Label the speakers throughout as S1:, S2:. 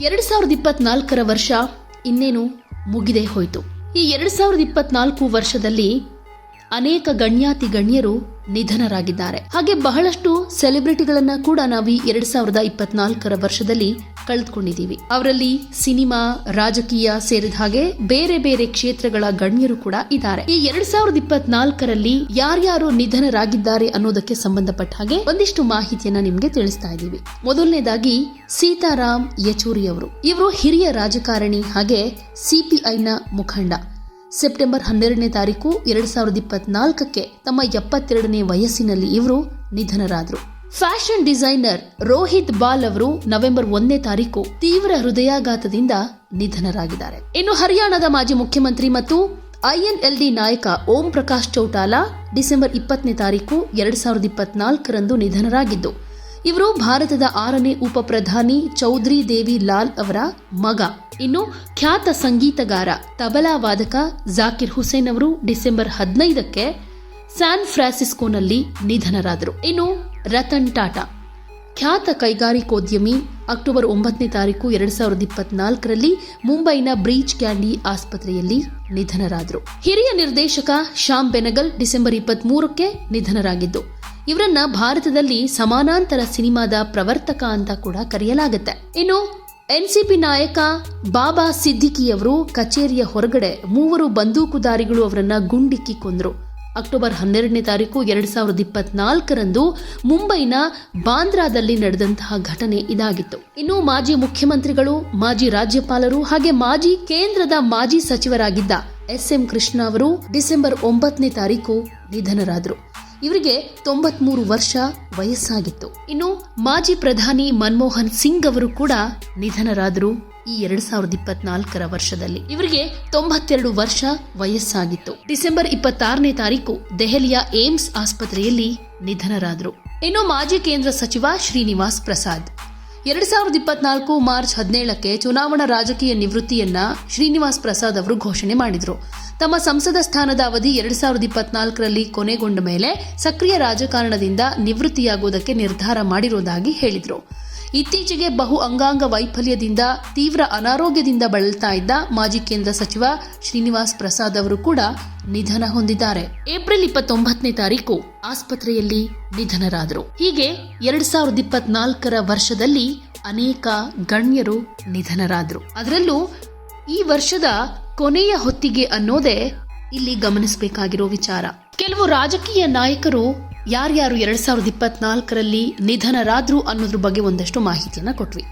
S1: ಎರಡ್ ಸಾವಿರದ ಇಪ್ಪತ್ನಾಲ್ಕರ ವರ್ಷ ಇನ್ನೇನು ಮುಗಿದೇ ಹೋಯಿತು. ಈ ಎರಡ್ ಸಾವಿರದ ಇಪ್ಪತ್ನಾಲ್ಕು ವರ್ಷದಲ್ಲಿ ಅನೇಕ ಗಣ್ಯಾತಿ ಗಣ್ಯರು ನಿಧನರಾಗಿದ್ದಾರೆ. ಹಾಗೆ ಬಹಳಷ್ಟು ಸೆಲೆಬ್ರಿಟಿಗಳನ್ನ ಕೂಡ ನಾವು ಈ ಎರಡ್ ಸಾವಿರದ ಇಪ್ಪತ್ನಾಲ್ಕರ ವರ್ಷದಲ್ಲಿ ಕಳೆದುಕೊಂಡಿದ್ದೀವಿ. ಅವರಲ್ಲಿ ಸಿನಿಮಾ, ರಾಜಕೀಯ ಸೇರಿದ ಹಾಗೆ ಬೇರೆ ಬೇರೆ ಕ್ಷೇತ್ರಗಳ ಗಣ್ಯರು ಕೂಡ ಇದ್ದಾರೆ. ಈ ಎರಡ್ ಸಾವಿರದ ಇಪ್ಪತ್ನಾಲ್ಕರಲ್ಲಿ ಯಾರ್ಯಾರು ನಿಧನರಾಗಿದ್ದಾರೆ ಅನ್ನೋದಕ್ಕೆ ಸಂಬಂಧಪಟ್ಟ ಹಾಗೆ ಒಂದಿಷ್ಟು ಮಾಹಿತಿಯನ್ನ ನಿಮ್ಗೆ ತಿಳಿಸ್ತಾ ಇದ್ದೀವಿ. ಮೊದಲನೇದಾಗಿ ಸೀತಾರಾಮ್ ಯಚೂರಿ ಅವರು. ಇವರು ಹಿರಿಯ ರಾಜಕಾರಣಿ ಹಾಗೆ ಸಿಪಿಐನ ಮುಖಂಡ. ಸೆಪ್ಟೆಂಬರ್ ಹನ್ನೆರಡನೇ ತಾರೀಕು ಎರಡ್ ಸಾವಿರದ ಇಪ್ಪತ್ನಾಲ್ಕಕ್ಕೆ ತಮ್ಮ ಎಪ್ಪತ್ತೆರಡನೇ ವಯಸ್ಸಿನಲ್ಲಿ ಇವರು ನಿಧನರಾದರು. ಫ್ಯಾಷನ್ ಡಿಸೈನರ್ ರೋಹಿತ್ ಬಾಲ್ ಅವರು ನವೆಂಬರ್ ಒಂದನೇ ತಾರೀಕು ತೀವ್ರ ಹೃದಯಾಘಾತದಿಂದ ನಿಧನರಾಗಿದ್ದಾರೆ. ಇನ್ನು ಹರಿಯಾಣದ ಮಾಜಿ ಮುಖ್ಯಮಂತ್ರಿ ಮತ್ತು ಐಎನ್ಎಲ್ಡಿ ನಾಯಕ ಓಂ ಪ್ರಕಾಶ್ ಚೌಟಾಲಾ ಡಿಸೆಂಬರ್ ಇಪ್ಪತ್ತನೇ ತಾರೀಕು ಎರಡ್ ಸಾವಿರದ ಇಪ್ಪತ್ನಾಲ್ಕರಂದು ನಿಧನರಾಗಿದ್ದು, ಇವರು ಭಾರತದ ಆರನೇ ಉಪ ಪ್ರಧಾನಿ ಚೌಧರಿ ದೇವಿ ಲಾಲ್ ಅವರ ಮಗ. ಇನ್ನು ಖ್ಯಾತ ಸಂಗೀತಗಾರ, ತಬಲಾ ವಾದಕ ಜಾಕಿರ್ ಹುಸೇನ್ ಅವರು ಡಿಸೆಂಬರ್ ಹದಿನೈದಕ್ಕೆ ಸ್ಯಾನ್ ಫ್ರಾನ್ಸಿಸ್ಕೋನಲ್ಲಿ ನಿಧನರಾದರು. ಇನ್ನು ರತನ್ ಟಾಟಾ. ಖ್ಯಾತ ಕೈಗಾರಿಕೋದ್ಯಮಿ, ಅಕ್ಟೋಬರ್ ಒಂಬತ್ತನೇ ತಾರೀಕು ಎರಡ್ ಸಾವಿರದ ಇಪ್ಪತ್ನಾಲ್ಕರಲ್ಲಿ ಮುಂಬೈನ ಬ್ರೀಚ್ ಕ್ಯಾಂಡಿ ಆಸ್ಪತ್ರೆಯಲ್ಲಿ ನಿಧನರಾದರು. ಹಿರಿಯ ನಿರ್ದೇಶಕ ಶ್ಯಾಮ್ ಬೆನಗಲ್ ಡಿಸೆಂಬರ್ ಇಪ್ಪತ್ತ್ ಮೂರಕ್ಕೆ ನಿಧನರಾಗಿದ್ದು, ಇವರನ್ನ ಭಾರತದಲ್ಲಿ ಸಮಾನಾಂತರ ಸಿನಿಮಾದ ಪ್ರವರ್ತಕ ಅಂತ ಕೂಡ ಕರೆಯಲಾಗುತ್ತೆ. ಇನ್ನು ಎನ್ಸಿಪಿ ನಾಯಕ ಬಾಬಾ ಸಿದ್ದಿಕಿಯವರು ಕಚೇರಿಯ ಹೊರಗಡೆ ಮೂವರು ಬಂದೂಕುದಾರಿಗಳು ಅವರನ್ನ ಗುಂಡಿಕ್ಕಿ ಕೊಂದ್ರು. ಅಕ್ಟೋಬರ್ ಹನ್ನೆರಡನೇ ತಾರೀಕು ಎರಡು ಸಾವಿರದ ಇಪ್ಪತ್ನಾಲ್ಕರಂದು ಮುಂಬೈನ ಬಾಂದ್ರಾದಲ್ಲಿ ನಡೆದಂತಹ ಘಟನೆ ಇದಾಗಿತ್ತು. ಇನ್ನು ಮಾಜಿ ಮುಖ್ಯಮಂತ್ರಿಗಳು, ಮಾಜಿ ರಾಜ್ಯಪಾಲರು ಹಾಗೆ ಮಾಜಿ ಕೇಂದ್ರದ ಮಾಜಿ ಸಚಿವರಾಗಿದ್ದ ಎಸ್ ಎಂ ಕೃಷ್ಣ ಅವರು ಡಿಸೆಂಬರ್ ಒಂಬತ್ತನೇ ತಾರೀಕು ನಿಧನರಾದರು. ಇವರಿಗೆ ತೊಂಬತ್ಮೂರು ವರ್ಷ ವಯಸ್ಸಾಗಿತ್ತು. ಇನ್ನು ಮಾಜಿ ಪ್ರಧಾನಿ ಮನಮೋಹನ್ ಸಿಂಗ್ ಅವರು ಕೂಡ ನಿಧನರಾದರು. ಈ ಎರಡ್ ಸಾವಿರದ ಇಪ್ಪತ್ನಾಲ್ಕರ ವರ್ಷದಲ್ಲಿ. ಇವರಿಗೆ ತೊಂಬತ್ತೆರಡು ವರ್ಷ ವಯಸ್ಸಾಗಿತ್ತು. ಡಿಸೆಂಬರ್ ಇಪ್ಪತ್ತಾರನೇ ತಾರೀಕು ದೆಹಲಿಯ ಏಮ್ಸ್ ಆಸ್ಪತ್ರೆಯಲ್ಲಿ ನಿಧನರಾದರು. ಇನ್ನು ಮಾಜಿ ಕೇಂದ್ರ ಸಚಿವ ಶ್ರೀನಿವಾಸ್ ಪ್ರಸಾದ್. ಎರಡ್ ಸಾವಿರದ ಇಪ್ಪತ್ನಾಲ್ಕು ಮಾರ್ಚ್ ಹದಿನೇಳಕ್ಕೆ ಚುನಾವಣಾ ರಾಜಕೀಯ ನಿವೃತ್ತಿಯನ್ನ ಶ್ರೀನಿವಾಸ್ ಪ್ರಸಾದ್ ಅವರು ಘೋಷಣೆ ಮಾಡಿದರು. ತಮ್ಮ ಸಂಸದ ಸ್ಥಾನದ ಅವಧಿ ಎರಡ್ ಸಾವಿರದ ಇಪ್ಪತ್ನಾಲ್ಕರಲ್ಲಿ ಕೊನೆಗೊಂಡ ಮೇಲೆ ಸಕ್ರಿಯ ರಾಜಕಾರಣದಿಂದ ನಿವೃತ್ತಿಯಾಗುವುದಕ್ಕೆ ನಿರ್ಧಾರ ಮಾಡಿರುವುದಾಗಿ ಹೇಳಿದ್ರು. ಇತ್ತೀಚೆಗೆ ಬಹು ಅಂಗಾಂಗ ವೈಫಲ್ಯದಿಂದ, ತೀವ್ರ ಅನಾರೋಗ್ಯದಿಂದ ಬಳಲ್ತಾ ಇದ್ದ ಮಾಜಿ ಕೇಂದ್ರ ಸಚಿವ ಶ್ರೀನಿವಾಸ್ ಪ್ರಸಾದ್ ಅವರು ಕೂಡ ನಿಧನ ಹೊಂದಿದ್ದಾರೆ. ಏಪ್ರಿಲ್ ಇಪ್ಪತ್ತೊಂಬತ್ತನೇ ತಾರೀಕು ಆಸ್ಪತ್ರೆಯಲ್ಲಿ ನಿಧನರಾದರು. ಹೀಗೆ ಎರಡ್ ಸಾವಿರದ ಇಪ್ಪತ್ನಾಲ್ಕರ ವರ್ಷದಲ್ಲಿ ಅನೇಕ ಗಣ್ಯರು ನಿಧನರಾದರು. ಅದರಲ್ಲೂ ಈ ವರ್ಷದ ಕೊನೆಯ ಹೊತ್ತಿಗೆ ಅನ್ನೋದೇ ಇಲ್ಲಿ ಗಮನಿಸಬೇಕಾಗಿರೋ ವಿಚಾರ. ಕೆಲವು ರಾಜಕೀಯ ನಾಯಕರು ಯಾರ್ಯಾರು ಎರಡ್ ಸಾವಿರದ ಇಪ್ಪತ್ನಾಲ್ಕರಲ್ಲಿ ನಿಧನರಾದ್ರು ಅನ್ನೋದ್ರ ಬಗ್ಗೆ ಒಂದಷ್ಟು ಮಾಹಿತಿಯನ್ನು ಕೊಟ್ವಿ.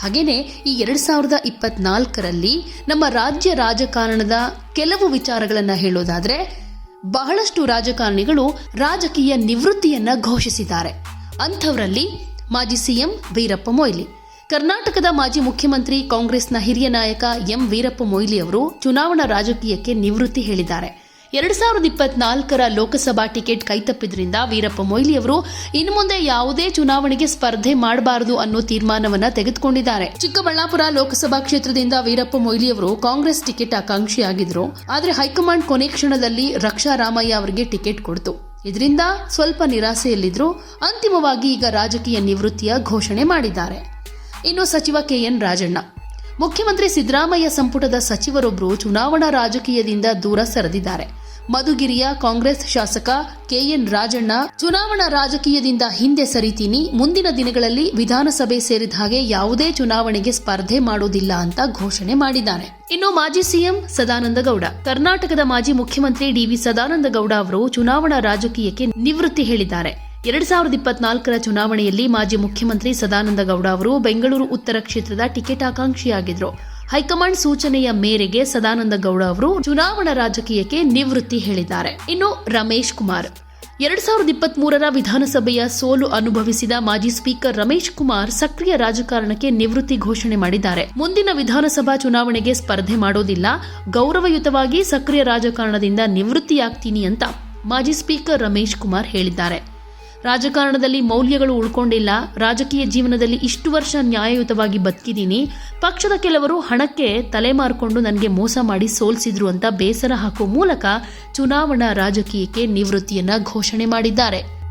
S1: ಹಾಗೇನೆ ಈ ಎರಡ್ ಸಾವಿರದ ಇಪ್ಪತ್ನಾಲ್ಕರಲ್ಲಿ ನಮ್ಮ ರಾಜ್ಯ ರಾಜಕಾರಣದ ಕೆಲವು ವಿಚಾರಗಳನ್ನು ಹೇಳೋದಾದ್ರೆ, ಬಹಳಷ್ಟು ರಾಜಕಾರಣಿಗಳು ರಾಜಕೀಯ ನಿವೃತ್ತಿಯನ್ನ ಘೋಷಿಸಿದ್ದಾರೆ. ಅಂಥವರಲ್ಲಿ ಮಾಜಿ ಸಿಎಂ ವೀರಪ್ಪ ಮೊಯ್ಲಿ. ಕರ್ನಾಟಕದ ಮಾಜಿ ಮುಖ್ಯಮಂತ್ರಿ ಕಾಂಗ್ರೆಸ್ನ ಹಿರಿಯ ನಾಯಕ ಎಂ ವೀರಪ್ಪ ಮೊಯ್ಲಿ ಅವರು ಚುನಾವಣಾ ರಾಜಕೀಯಕ್ಕೆ ನಿವೃತ್ತಿ ಹೇಳಿದ್ದಾರೆ. ಎರಡ್ ಸಾವಿರದ ಇಪ್ಪತ್ನಾಲ್ಕರ ಲೋಕಸಭಾ ಟಿಕೆಟ್ ಕೈತಪ್ಪಿದ್ರಿಂದ ವೀರಪ್ಪ ಮೊಯ್ಲಿ ಅವರು ಇನ್ನು ಮುಂದೆ ಯಾವುದೇ ಚುನಾವಣೆಗೆ ಸ್ಪರ್ಧೆ ಮಾಡಬಾರದು ಅನ್ನೋ ತೀರ್ಮಾನವನ್ನ ತೆಗೆದುಕೊಂಡಿದ್ದಾರೆ. ಚಿಕ್ಕಬಳ್ಳಾಪುರ ಲೋಕಸಭಾ ಕ್ಷೇತ್ರದಿಂದ ವೀರಪ್ಪ ಮೊಯ್ಲಿ ಅವರು ಕಾಂಗ್ರೆಸ್ ಟಿಕೆಟ್ ಆಕಾಂಕ್ಷಿಯಾಗಿದ್ರು. ಆದರೆ ಹೈಕಮಾಂಡ್ ಕೊನೆ ಕ್ಷಣದಲ್ಲಿ ರಕ್ಷಾ ರಾಮಯ್ಯ ಅವರಿಗೆ ಟಿಕೆಟ್ ಕೊಡ್ತು. ಇದರಿಂದ ಸ್ವಲ್ಪ ನಿರಾಸೆಯಲ್ಲಿದ್ರು. ಅಂತಿಮವಾಗಿ ಈಗ ರಾಜಕೀಯ ನಿವೃತ್ತಿಯ ಘೋಷಣೆ ಮಾಡಿದ್ದಾರೆ. ಇನ್ನು ಸಚಿವ ಕೆಎನ್ ರಾಜಣ್ಣ. ಮುಖ್ಯಮಂತ್ರಿ ಸಿದ್ದರಾಮಯ್ಯ ಸಂಪುಟದ ಸಚಿವರೊಬ್ಬರು ಚುನಾವಣಾ ರಾಜಕೀಯದಿಂದ ದೂರ ಸರಿದಿದ್ದಾರೆ. ಮಧುಗಿರಿಯ ಕಾಂಗ್ರೆಸ್ ಶಾಸಕ ಕೆಎನ್ ರಾಜಣ್ಣ, ಚುನಾವಣಾ ರಾಜಕೀಯದಿಂದ ಹಿಂದೆ ಸರಿತೀನಿ, ಮುಂದಿನ ದಿನಗಳಲ್ಲಿ ವಿಧಾನಸಭೆ ಸೇರಿದ ಹಾಗೆ ಯಾವುದೇ ಚುನಾವಣೆಗೆ ಸ್ಪರ್ಧೆ ಮಾಡೋದಿಲ್ಲ ಅಂತ ಘೋಷಣೆ ಮಾಡಿದ್ದಾರೆ. ಇನ್ನು ಮಾಜಿ ಸಿಎಂ ಸದಾನಂದ ಗೌಡ. ಕರ್ನಾಟಕದ ಮಾಜಿ ಮುಖ್ಯಮಂತ್ರಿ ಡಿವಿ ಸದಾನಂದ ಗೌಡ ಅವರು ಚುನಾವಣಾ ರಾಜಕೀಯಕ್ಕೆ ನಿವೃತ್ತಿ ಹೇಳಿದ್ದಾರೆ. ಎರಡ್ ಸಾವಿರದ ಇಪ್ಪತ್ನಾಲ್ಕರ ಚುನಾವಣೆಯಲ್ಲಿ ಮಾಜಿ ಮುಖ್ಯಮಂತ್ರಿ ಸದಾನಂದ ಗೌಡ ಅವರು ಬೆಂಗಳೂರು ಉತ್ತರ ಕ್ಷೇತ್ರದ ಟಿಕೆಟ್ ಆಕಾಂಕ್ಷಿಯಾಗಿದ್ರು. ಹೈಕಮಾಂಡ್ ಸೂಚನೆಯ ಮೇರೆಗೆ ಸದಾನಂದ ಗೌಡ ಅವರು ಚುನಾವಣಾ ರಾಜಕೀಯಕ್ಕೆ ನಿವೃತ್ತಿ ಹೇಳಿದ್ದಾರೆ. ಇನ್ನು ರಮೇಶ್ ಕುಮಾರ್. ಎರಡ್ ಸಾವಿರದ ಇಪ್ಪತ್ತ್ ಮೂರರ ವಿಧಾನಸಭೆಯ ಸೋಲು ಅನುಭವಿಸಿದ ಮಾಜಿ ಸ್ಪೀಕರ್ ರಮೇಶ್ ಕುಮಾರ್ ಸಕ್ರಿಯ ರಾಜಕಾರಣಕ್ಕೆ ನಿವೃತ್ತಿ ಘೋಷಣೆ ಮಾಡಿದ್ದಾರೆ. ಮುಂದಿನ ವಿಧಾನಸಭಾ ಚುನಾವಣೆಗೆ ಸ್ಪರ್ಧೆ ಮಾಡೋದಿಲ್ಲ. ಗೌರವಯುತವಾಗಿ ಸಕ್ರಿಯ ರಾಜಕಾರಣದಿಂದ ನಿವೃತ್ತಿಯಾಗ್ತೀನಿ ಅಂತ ಮಾಜಿ ಸ್ಪೀಕರ್ ರಮೇಶ್ ಕುಮಾರ್ ಹೇಳಿದ್ದಾರೆ. ರಾಜಕಾರಣದಲ್ಲಿ ಮೌಲ್ಯಗಳು ಉಳ್ಕೊಂಡಿಲ್ಲ. ರಾಜಕೀಯ ಜೀವನದಲ್ಲಿ ಇಷ್ಟು ವರ್ಷ ನ್ಯಾಯಯುತವಾಗಿ ಬದುಕಿದ್ದೀನಿ. ಪಕ್ಷದ ಕೆಲವರು ಹಣಕ್ಕೆ ತಲೆ ಮಾರ್ಕೊಂಡು ನನಗೆ ಮೋಸ ಮಾಡಿ ಸೋಲ್ಸಿದ್ರು ಅಂತ ಬೇಸರ ಹಾಕುವ ಮೂಲಕ ಚುನಾವಣಾ ರಾಜಕೀಯಕ್ಕೆ ನಿವೃತ್ತಿಯನ್ನ ಘೋಷಣೆ ಮಾಡಿದ್ದಾರೆ.